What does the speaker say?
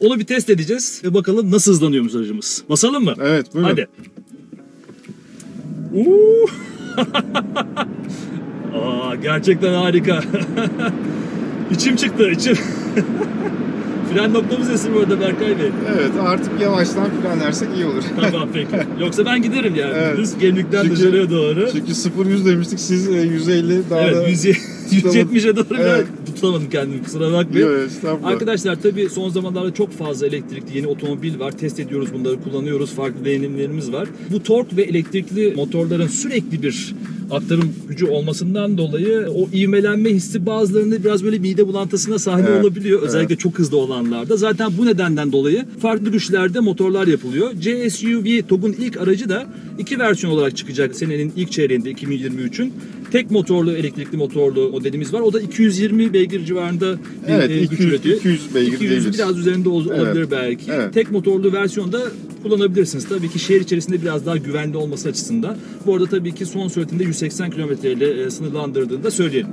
Onu bir test edeceğiz ve bakalım nasıl hızlanıyormuş aracımız. Basalım mı? Evet buyurun. Hadi. Uuu. Aa, gerçekten harika. içim çıktı, içim. Fren noktamız esin bu arada Berkay Bey. Evet artık yavaştan frenlersek iyi olur. Tamam peki. Yoksa ben giderim yani. Evet. Düz gemlikten Çünkü- dışarıya doğru. Çünkü 0-100 demiştik siz e, 150 daha da... Evet, 100 170'e doğru Evet. tutamadım kendimi kusura bakmayın. Yok, estağfurullah. Arkadaşlar tabii son zamanlarda çok fazla elektrikli yeni otomobil var. Test ediyoruz bunları, kullanıyoruz. Farklı deneyimlerimiz var. Bu tork ve elektrikli motorların sürekli bir aktarım gücü olmasından dolayı o ivmelenme hissi bazılarında biraz böyle mide bulantısına sahne Evet, olabiliyor. Özellikle çok hızlı olanlarda. Zaten bu nedenden dolayı farklı güçlerde motorlar yapılıyor. CSUV TOG'un ilk aracı da iki versiyon olarak çıkacak senenin ilk çeyreğinde 2023'ün. Tek motorlu elektrikli motorlu modelimiz var. O da 220 beygir civarında bir Evet, e, güç 200 üretiyor. 200 beygir 200'ü diyebiliriz. biraz üzerinde ol- Evet. olabilir belki. Evet. Tek motorlu versiyonda kullanabilirsiniz. Tabii ki şehir içerisinde biraz daha güvenli olması açısından. Bu arada tabii ki son süratinde 180 km ile sınırlandırdığını da söyleyelim.